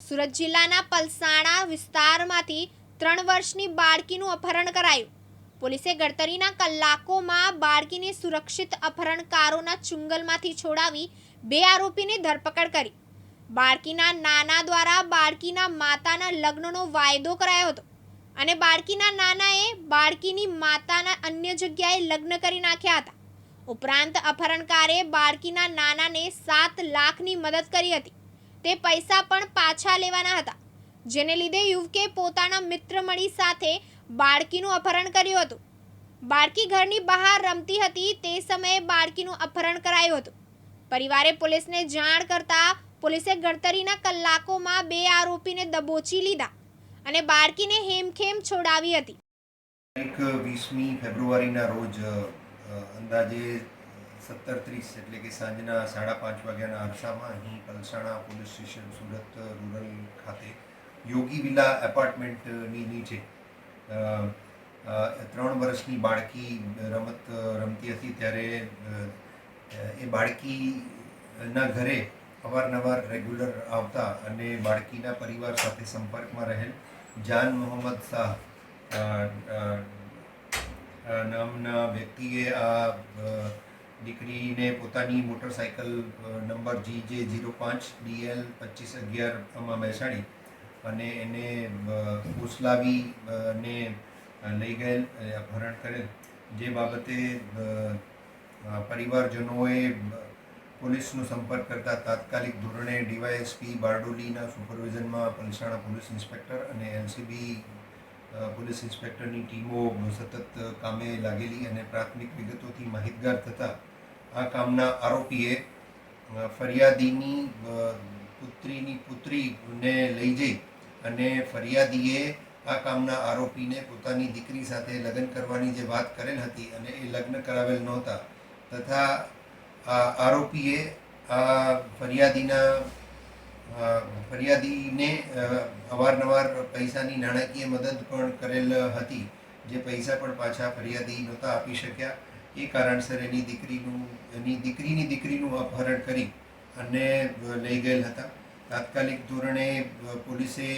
સુરત જિલ્લાના પલસાણા વિસ્તારમાંથી ત્રણ વર્ષની બાળકીનું અપહરણ કરાયું. પોલીસે ગડતરીના કલાકોમાં બાળકીને સુરક્ષિત અપહરણકારોના ચુંગલમાંથી છોડાવી બે આરોપીની ધરપકડ કરી. બાળકીના નાના દ્વારા બાળકીના માતાના લગ્નનો વાયદો કરાયો હતો અને બાળકીના નાનાએ બાળકીની માતાના અન્ય જગ્યાએ લગ્ન કરી નાખ્યા હતા. ઉપરાંત અપહરણકારે બાળકીના નાનાને સાત લાખની મદદ કરી હતી. તે પૈસા પણ પાછા લેવાના હતા. જેને લીધે યુવકે પોતાના મિત્ર મળી સાથે બાળકીનું અપહરણ કર્યું હતું. બાળકી ઘરની બહાર રમતી હતી તે સમયે બાળકીનું અપહરણ કરાયું હતું. પરિવારે પોલીસને જાણ કરતા પોલીસે ગણતરીના કલાકોમાં બે આરોપીને દબોચી લીધા અને બાળકીને હેમખેમ છોડાવી હતી. એક વીસમી ફેબ્રુઆરીના રોજ અંદાજે સત્તર ત્રીસ એટલે કે સાંજના સાડા પાંચ વાગ્યાના અરસામાં અહીં Palsana police station Surat rural ખાતે યોગી વિલા એપાર્ટમેન્ટની નીચે ત્રણ વર્ષની બાળકી રમત રમતી હતી ત્યારે એ બાળકીના ઘરે અવારનવાર રેગ્યુલર આવતા અને બાળકીના પરિવાર સાથે સંપર્કમાં રહેલ જાન મોહમ્મદ શાહ નામના વ્યક્તિએ આ દીકરીને પોતાની મોટરસાયકલ નંબર જી જે ઝીરો પાંચ ડીએલ પચીસ અગિયારમાં બેસાડી અને એને ઉસલાવી ને લઈ ગયેલ અપહરણ કરેલ. જે બાબતે પરિવારજનોએ પોલીસનો સંપર્ક કરતા તાત્કાલિક ધોરણે ડીવાયએસપી બારડોલીના સુપરવિઝનમાં પલસાણા પોલીસ ઇન્સ્પેક્ટર અને એલસીબી અ, પોલીસ ઇન્સ્પેક્ટરની ટીમો સતત કામે લાગેલી અને પ્રાથમિક વિગતોથી માહિતગાર થતા આ કામના આરોપીએ ફરિયાદીની પુત્રીની પુત્રીને લઈ જઈ અને ફરિયાદીએ આ કામના આરોપીને પોતાની દીકરી સાથે લગ્ન કરવાની જે વાત કરેલ હતી અને એ લગ્ન કરાવેલ નહોતા. તથા આ આરોપીએ આ ફરિયાદીના ફરિયાદીને અવારનવાર પૈસાની નાણાકીય મદદ પણ કરેલ હતી. જે પૈસા પણ પાછા ફરિયાદી નહોતા આપી શક્યા. એ કારણસર એની દીકરીનું, એની દીકરીની દીકરીનું અપહરણ કરી અને લઈ ગયેલ હતા. તાત્કાલિક ધોરણે પોલીસે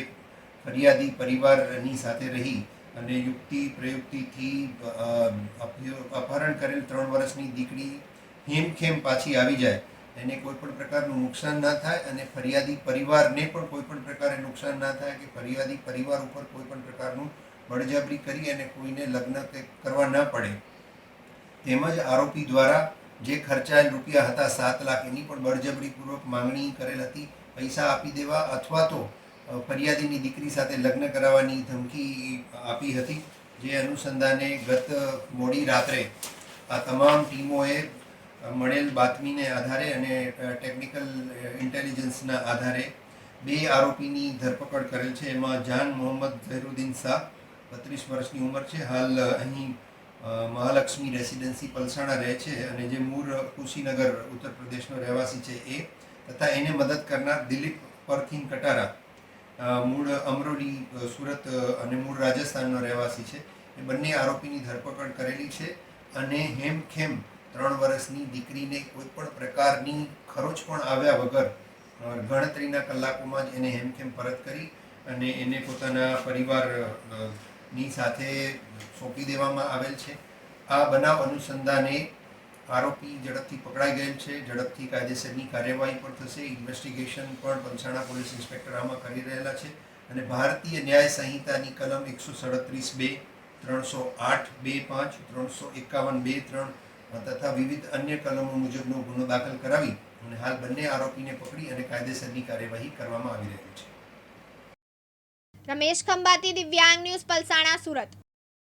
ફરિયાદી પરિવારની સાથે રહી અને યુક્તિ પ્રયુક્તિથી અપહરણ કરેલ ત્રણ વર્ષની દીકરી હેમખેમ પાછી આવી જાય. એને કોઈ પણ પ્રકારનું નુકસાન ના થાય અને ફરિયાદી પરિવારને પણ કોઈ પણ પ્રકારે નુકસાન ના થાય કે ફરિયાદી પરિવાર ઉપર કોઈ પણ પ્રકારનું બળજબરી કરી અને કોઈને લગ્ન કરવા ન પડે. તેમજ આરોપી દ્વારા જે ખર્ચાયેલ રૂપિયા હતા સાત લાખ, એની પણ બળજબરીપૂર્વક માંગણી કરેલ હતી. પૈસા આપી દેવા અથવા તો ફરિયાદીની દીકરી સાથે લગ્ન કરાવવાની ધમકી આપી હતી. જે અનુસંધાને ગત મોડી રાત્રે આ તમામ ટીમોએ મળેલ બાતમીને આધારે અને ટેકનિકલ ઇન્ટેલિજન્સના આધારે બે આરોપીની ધરપકડ કરેલ છે. એમાં જાન મોહમ્મદ ઝહીરુદ્દીન શાહ બત્રીસ વર્ષની ઉંમર છે. હાલ અહીં મહાલક્ષ્મી રેસિડેન્સી પલસાણા રહે છે અને જે મૂળ કુશીનગર ઉત્તર પ્રદેશનો રહેવાસી છે એ તથા એને મદદ કરનાર દિલીપ પરથીન કટારા મૂળ અમરોલી સુરત અને મૂળ રાજસ્થાનનો રહેવાસી છે. એ બંને આરોપીની ધરપકડ કરેલી છે અને હેમખેમ ત્રણ વર્ષની દીકરીને કોઈ પણ પ્રકારની ખરોચ પણ આવ્યા વગર ગણતરીના કલાકોમાં જ એને હેમખેમ પરત કરી અને એને પોતાના પરિવારની સાથે સોંપી દેવામાં આવેલ છે. આ બનાવ અનુસંધાને આરોપી ઝડપથી પકડાઈ ગયેલ છે. ઝડપથી કાયદેસરની કાર્યવાહી પણ થશે. ઇન્વેસ્ટિગેશન પણ પલસાણા પોલીસ ઇન્સ્પેક્ટર આમાં કરી રહેલા છે અને ભારતીય ન્યાય સંહિતાની કલમ એકસો સડત્રીસ બે, ત્રણસો આઠ બે પાંચ, ત્રણસો એકાવન બે, ત્રણ તથા વિવિધ અન્ય કલમો મુજબનો ગુનો દાખલ કરાવી અને હાલ બંને આરોપીને પકડી અને કાયદેસરની કાર્યવાહી કરવામાં આવી રહી છે. રમેશ ખંભાતી, દિવ્યાંગ ન્યૂઝ, પલસાણા, સુરત.